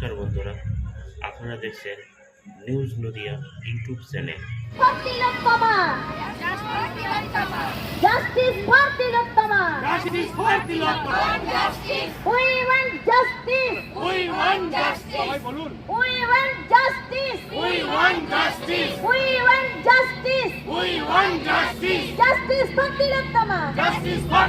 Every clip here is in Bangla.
নমস্কার বন্ধুরা আপনারা দেখছেন news Nadia YouTube channel Justice for Tilottama. We want justice We want justice. সবাই বলুন। We want justice We want justice. We want justice We want justice. Tilottama Justice for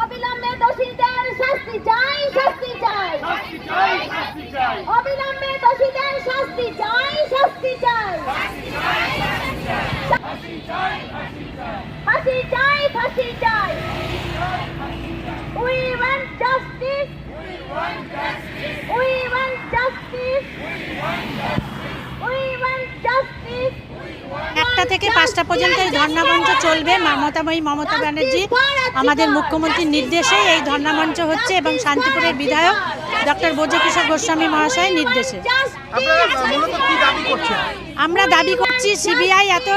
অবিলম্বে দোষীদের শাস্তি চাই শাস্তি চাই। শাস্তি চাই, শাস্তি চাই। অবিলম্বে দোষীদের শাস্তি চাই শাস্তি চাই। ফাঁসি চাই, ফাঁসি চাই। ফাঁসি চাই ফাঁসি চাই। We want justice We want justice. We want justice we want justice একটা থেকে পাঁচটা পর্যন্ত এই ধর্ণামঞ্চ চলবে। মমতাময়ী মমতা ব্যানার্জি আমাদের মুখ্যমন্ত্রীর নির্দেশে এই ধর্ণামঞ্চ হচ্ছে এবং শান্তিপুরের বিধায়ক ডক্টর ব্রজকিশোর গোস্বামী মহাশয়ের নির্দেশে। আপনারা মূলত কি দাবি করছেন? আমরা দাবি করছি সিবিআই এত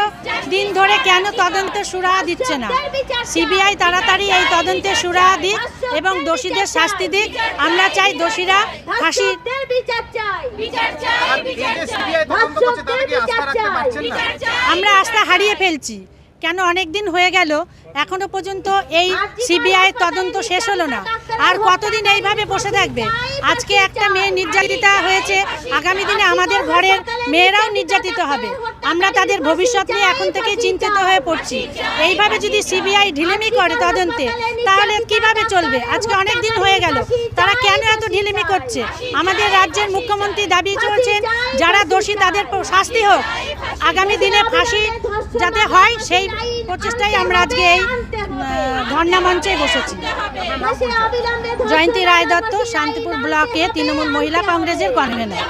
দিন ধরে কেন তদন্তে সুরাহা দিচ্ছে না? সিবিআই তাড়াতাড়ি এই তদন্তে সুরাহা দিক এবং দোষীদের শাস্তি দিক। আমরা চাই দোষীরা ফাঁসি বিচার চাই। বিচার আমরা আস্থা হারিয়ে ফেলছি। কেন অনেক দিন হয়ে গেল এখনও পর্যন্ত এই সিবিআই তদন্ত শেষ হলো না। আর কতদিন এইভাবে বসে থাকবে? আজকে একটা মেয়ে নির্যাতিতা হয়েছে। আগামী দিনে আমাদের ঘরের মেয়েরাও নির্যাতিত হবে। আমরা তাদের ভবিষ্যৎ নিয়ে এখন থেকেই চিন্তিত হয়ে পড়ছি। এইভাবে যদি সিবিআই ঢিলেমি করে তদন্তে তাহলে কীভাবে চলবে? আজকে অনেক দিন হয়ে গেল। তারা করছে আমাদের রাজ্যের মুখ্যমন্ত্রী দাবি চলছেন যারা দোষী তাদের শাস্তি হোক। আগামী দিনে ফাঁসি যাতে হয়, সেই প্রচেষ্টাই আমরা আজকে এই ধর্ণা মঞ্চে বসেছি। জয়ন্তী রায় দত্ত, শান্তিপুর ব্লকে তৃণমূল মহিলা কংগ্রেসের কনভেনর।